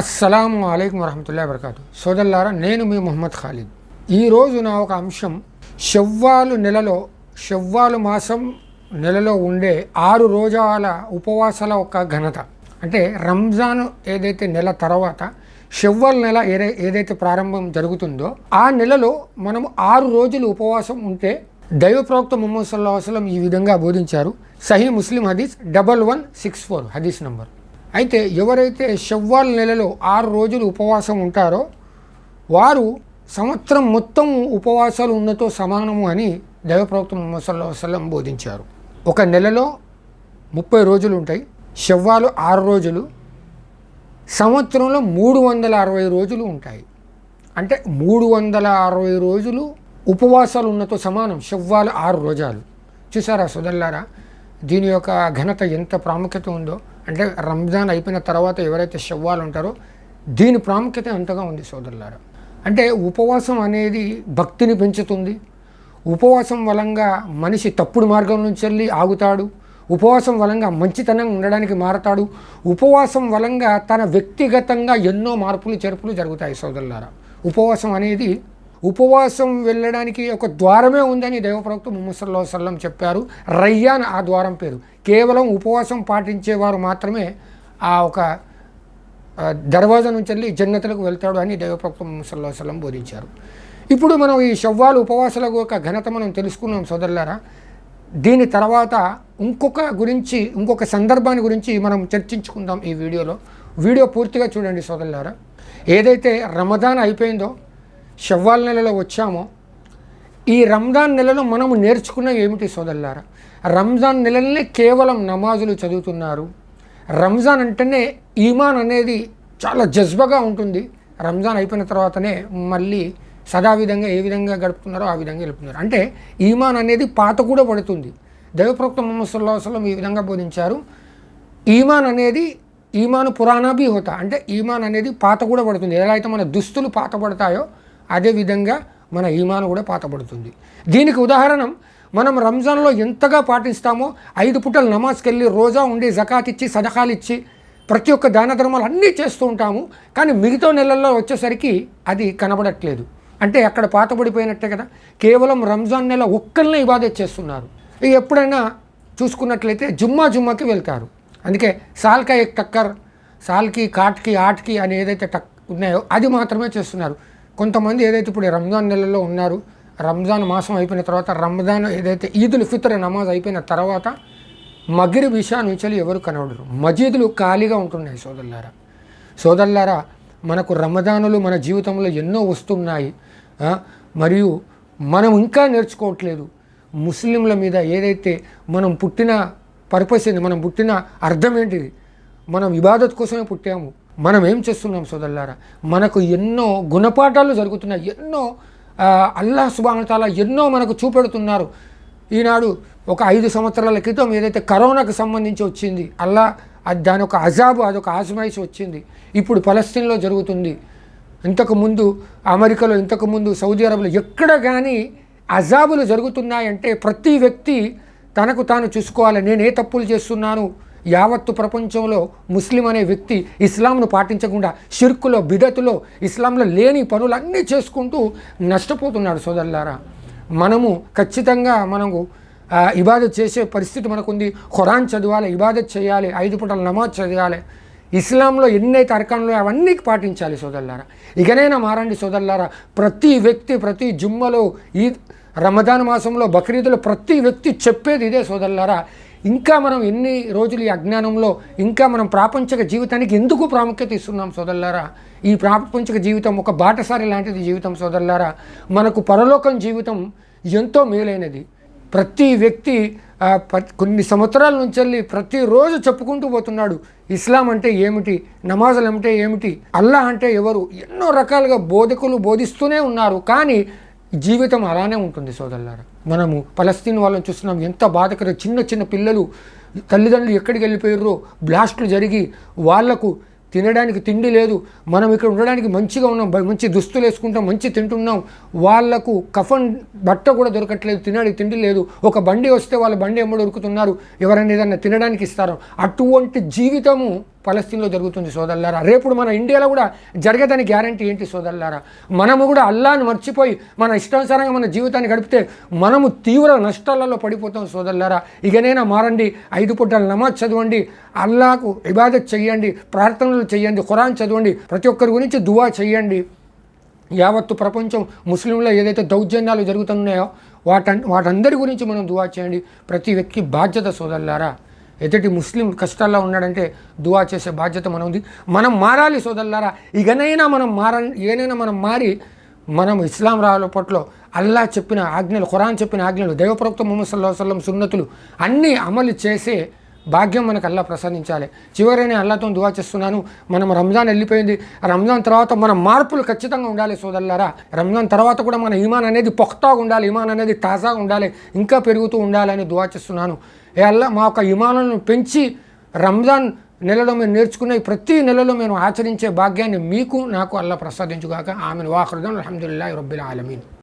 అస్సలం అయికం వరహమతుల్లా వరకాతు సోదల్లారా నేను మీ మొహమ్మద్ ఖాలిద్. ఈరోజు నా ఒక అంశం షవ్వాలు నెలలో షవ్వాలు మాసం నెలలో ఉండే ఆరు రోజాల ఉపవాసాల ఒక ఘనత. అంటే రంజాన్ ఏదైతే నెల తర్వాత షవ్వాల్ నెల ఏదై ఏదైతే ప్రారంభం జరుగుతుందో ఆ నెలలో మనం ఆరు రోజులు ఉపవాసం ఉంటే దైవ ప్రవక్త ముహమ్మద్ సల్లాహసలం ఈ విధంగా బోధించారు. సహీ ముస్లిం హదీస్ డబల్ వన్ సిక్స్ ఫోర్ హదీస్ నంబర్. అయితే ఎవరైతే షవ్వాల్ నెలలో ఆరు రోజులు ఉపవాసం ఉంటారో వారు సంవత్సరం మొత్తం ఉపవాసాలు ఉన్నతో సమానము అని దైవప్రవక్త ప్రవక్త వసలం బోధించారు. ఒక నెలలో ముప్పై రోజులు ఉంటాయి. షవ్వాలు ఆరు రోజులు సంవత్సరంలో మూడు వందల అరవై రోజులు ఉంటాయి. అంటే మూడు వందల అరవై రోజులు ఉపవాసాలు ఉన్నతో సమానం షవ్వాలు ఆరు రోజాలు. చూసారా సుదల్లారా దీని యొక్క ఘనత ఎంత ప్రాముఖ్యత ఉందో? అంటే రంజాన్ అయిపోయిన తర్వాత ఎవరైతే షవ్వాలు ఉంటారో దీని ప్రాముఖ్యత అంతగా ఉంది సోదరులారా? అంటే ఉపవాసం అనేది భక్తిని పెంచుతుంది. ఉపవాసం వలంగా మనిషి తప్పుడు మార్గం నుంచి వెళ్ళి ఆగుతాడు. ఉపవాసం వలంగా మంచితనంగా ఉండడానికి మారతాడు. ఉపవాసం వలంగా తన వ్యక్తిగతంగా ఎన్నో మార్పులు చేర్పులు జరుగుతాయి సోదరులారా. ఉపవాసం అనేది ఉపవాసం వెళ్ళడానికి ఒక ద్వారమే ఉందని దైవప్రవక్త ముహమ్మద్ సల్లం చెప్పారు. రయ్యాన్ ఆ ద్వారం పేరు. కేవలం ఉపవాసం పాటించేవారు మాత్రమే ఆ ఒక దర్వాజా నుంచి వెళ్ళి జన్నతులకు వెళ్తాడు అని దైవప్రవక్త ముహమ్మద్ సల్లం బోధించారు. ఇప్పుడు మనం ఈ షవ్వాలు ఉపవాసాల యొక్క ఘనత మనం తెలుసుకున్నాం సోదరులారా. దీని తర్వాత ఇంకొక గురించి ఇంకొక సందర్భాన్ని గురించి మనం చర్చించుకుందాం ఈ వీడియోలో. వీడియో పూర్తిగా చూడండి సోదరులారా. ఏదైతే రమదాన్ అయిపోయిందో షవ్వాల్ నెలలో వచ్చామో ఈ రంజాన్ నెలలో మనము నేర్చుకున్న ఏమిటి సోదరులారా? రంజాన్ నెలలనే కేవలం నమాజులు చదువుతున్నారు. రంజాన్ అంటేనే ఈమాన్ అనేది చాలా జజ్బగా ఉంటుంది. రంజాన్ అయిపోయిన తర్వాతనే మళ్ళీ సదా విధంగా ఏ విధంగా గడుపుతున్నారో ఆ విధంగా గడుపుతున్నారు. అంటే ఈమాన్ అనేది పాత కూడా పడుతుంది. దైవప్రవక్త మొహమ్మద్ సల్లా వసలం ఈ విధంగా బోధించారు. ఈమాన్ అనేది ఈమాను పురాణాభి హోతా అంటే ఈమాన్ అనేది పాత కూడా పడుతుంది. ఎలా అయితే మన దుస్తులు పాత పడతాయో అదే విధంగా మన ఈమాను కూడా పాతబడుతుంది. దీనికి ఉదాహరణ మనం రంజాన్లో ఎంతగా పాటిస్తామో ఐదు పుట్టలు నమాజ్కి వెళ్ళి రోజా ఉండి జకాత్ ఇచ్చి సదకాలు ఇచ్చి ప్రతి ఒక్క దాన ధర్మాలు అన్నీ చేస్తూ ఉంటాము కానీ మిగతా నెలల్లో వచ్చేసరికి అది కనబడట్లేదు. అంటే అక్కడ పాతబడిపోయినట్టే కదా కేవలం రంజాన్ నెల ఒక్కరినే ఇబాదత్ చేస్తున్నారు. ఎప్పుడైనా చూసుకున్నట్లయితే జుమ్మా జుమ్మాకి వెళ్తారు. అందుకే సాల్కా ఎక్ టక్కర్ సాల్కి కాట్కి ఆట్కి అని ఏదైతే టక్ ఉన్నాయో అది మాత్రమే చేస్తున్నారు. కొంతమంది ఏదైతే ఇప్పుడు రంజాన్ నెలలో ఉన్నారు రంజాన్ మాసం అయిపోయిన తర్వాత రంజాన్ ఏదైతే ఈదుల్ ఫిత్ర్ నమాజ్ అయిపోయిన తర్వాత మగిరి విషా నుంచి ఎవరు కనబడరు. మజీదులు ఖాళీగా ఉంటున్నాయి సోదరులారా. సోదరులారా మనకు రమదానులు మన జీవితంలో ఎన్నో వస్తున్నాయి. మరియు మనం ఇంకా నేర్చుకోవట్లేదు. ముస్లింల మీద ఏదైతే మనం పుట్టిన పర్పస్ ఏంది మనం పుట్టిన అర్థం ఏంటిది? మనం ఇబాదత్ కోసమే పుట్టాము. మనం ఏం చేస్తున్నాం సోదరులారా? మనకు ఎన్నో గుణపాఠాలు జరుగుతున్నాయి. ఎన్నో అల్లా అల్లాహ్ సుబానతాల ఎన్నో మనకు చూపెడుతున్నారు. ఈనాడు ఒక ఐదు సంవత్సరాల క్రితం ఏదైతే కరోనాకు సంబంధించి వచ్చింది అల్లా అది దాని ఒక అజాబు అదొక ఆజమాయిషి వచ్చింది. ఇప్పుడు పలస్తీన్లో జరుగుతుంది. ఇంతకుముందు అమెరికాలో ఇంతకుముందు సౌదీ అరబ్లో ఎక్కడ కానీ అజాబులు జరుగుతున్నాయంటే ప్రతి వ్యక్తి తనకు తాను చూసుకోవాలి. నేను ఏ తప్పులు చేస్తున్నాను. యావత్తు ప్రపంచంలో ముస్లిం అనే వ్యక్తి ఇస్లాంను పాటించకుండా షిర్కులో బిదతులో ఇస్లాంలో లేని పనులన్నీ చేసుకుంటూ నష్టపోతున్నాడు సోదరులారా. మనము ఖచ్చితంగా మనము ఇబాదత్ చేసే పరిస్థితి మనకుంది. ఖురాన్ చదవాలి ఇబాదత్ చేయాలి ఐదు పూటల నమాజ్ చదవాలి. ఇస్లాంలో ఎన్నైతే అరకాన్లో అవన్నీ పాటించాలి సోదరులారా. ఇకనైనా మారండి సోదరులారా. ప్రతి వ్యక్తి ప్రతి జుమ్మలో ఈద్ రమదాన్ మాసంలో బక్రీదులో ప్రతి వ్యక్తి చెప్పేది ఇదే సోదరులారా. ఇంకా మనం ఎన్ని రోజులు ఈ అజ్ఞానంలో ఇంకా మనం ప్రాపంచిక జీవితానికి ఎందుకు ప్రాముఖ్యత ఇస్తున్నాం సోదరులారా? ఈ ప్రాపంచిక జీవితం ఒక బాటసారి లాంటిది జీవితం సోదరులారా. మనకు పరలోకం జీవితం ఎంతో మేలైనది. ప్రతి వ్యక్తి కొన్ని సంవత్సరాల నుంచి వెళ్ళి ప్రతిరోజు చెప్పుకుంటూ పోతున్నాడు. ఇస్లాం అంటే ఏమిటి? నమాజులు అంటే ఏమిటి? అల్లా అంటే ఎవరు? ఎన్నో రకాలుగా బోధకులు బోధిస్తూనే ఉన్నారు. కానీ జీవితం అలానే ఉంటుంది సోదరులారా. మనము పలస్తీన్ వాళ్ళని చూస్తున్నాం ఎంత బాధకర చిన్న చిన్న పిల్లలు తల్లిదండ్రులు ఎక్కడికి వెళ్ళిపోయారో బ్లాస్టులు జరిగి వాళ్ళకు తినడానికి తిండి లేదు మనం ఇక్కడ ఉండడానికి మంచిగా ఉన్నాం మంచి దుస్తులు వేసుకుంటాం మంచి తింటున్నాం వాళ్ళకు కఫన్ బట్ట కూడా దొరకట్లేదు తినడానికి తిండి లేదు ఒక బండి వస్తే వాళ్ళ బండి ఎమ్మడు దొరుకుతున్నారు ఎవరైనా ఏదైనా తినడానికి ఇస్తారు. అటువంటి జీవితము పలస్తీన్లో జరుగుతుంది సోదరులారా. రేపు మన ఇండియాలో కూడా జరగదని గ్యారంటీ ఏంటి సోదరులారా? మనము కూడా అల్లాను మర్చిపోయి మన ఇష్టానుసారంగా మన జీవితాన్ని గడిపితే మనము తీవ్ర నష్టాలలో పడిపోతాం సోదరులారా. ఇకనైనా మారండి ఐదు పూటల నమాజ్ చదవండి అల్లాకు ఇబాదత్ చెయ్యండి ప్రార్థనలు చేయండి ఖురాన్ చదవండి ప్రతి ఒక్కరి గురించి దువా చేయండి. యావత్తు ప్రపంచం ముస్లింలో ఏదైతే దౌర్జన్యాలు జరుగుతున్నాయో వాటన్ వాటందరి గురించి మనం దువా చేయండి. ప్రతి వ్యక్తి బాధ్యత సోదరులారా. ఎదుటి ముస్లిం కష్టాల్లో ఉన్నాడంటే దువా చేసే బాధ్యత మనం ఉంది మనం మారాలి సోదరులారా. ఇకనైనా మనం మార ఏనైనా మనం మారి మనం ఇస్లాం రాళ్ళ పట్ల అల్లా చెప్పిన ఆజ్ఞలు ఖురాన్ చెప్పిన ఆజ్ఞలు దైవప్రవక్త ముహమ్మద్ సల్లాహు వసల్లం సున్నతులు అన్నీ అమలు చేసే భాగ్యం మనకు అల్లా ప్రసాదించాలి. చివరైన అల్లాతో దువా చేస్తున్నాను. మనం రంజాన్ వెళ్ళిపోయింది. రంజాన్ తర్వాత మన మార్పులు ఖచ్చితంగా ఉండాలి సోదరులారా. రంజాన్ తర్వాత కూడా మన ఈమాన్ అనేది పొక్తాగా ఉండాలి. ఈమాన్ అనేది తాజాగా ఉండాలి. ఇంకా పెరుగుతూ ఉండాలని దువా చేస్తున్నాను. ఏ అల్లా మా యొక్క ఇమాలను పెంచి రంజాన్ నెలలో మేము నేర్చుకునే ప్రతి నెలలో మేము ఆచరించే భాగ్యాన్ని మీకు నాకు అల్లా ప్రసాదించుగాక. ఆమెను. వాహృదం అలహదుల్లా రబ్బిల్ ఆలమీన్.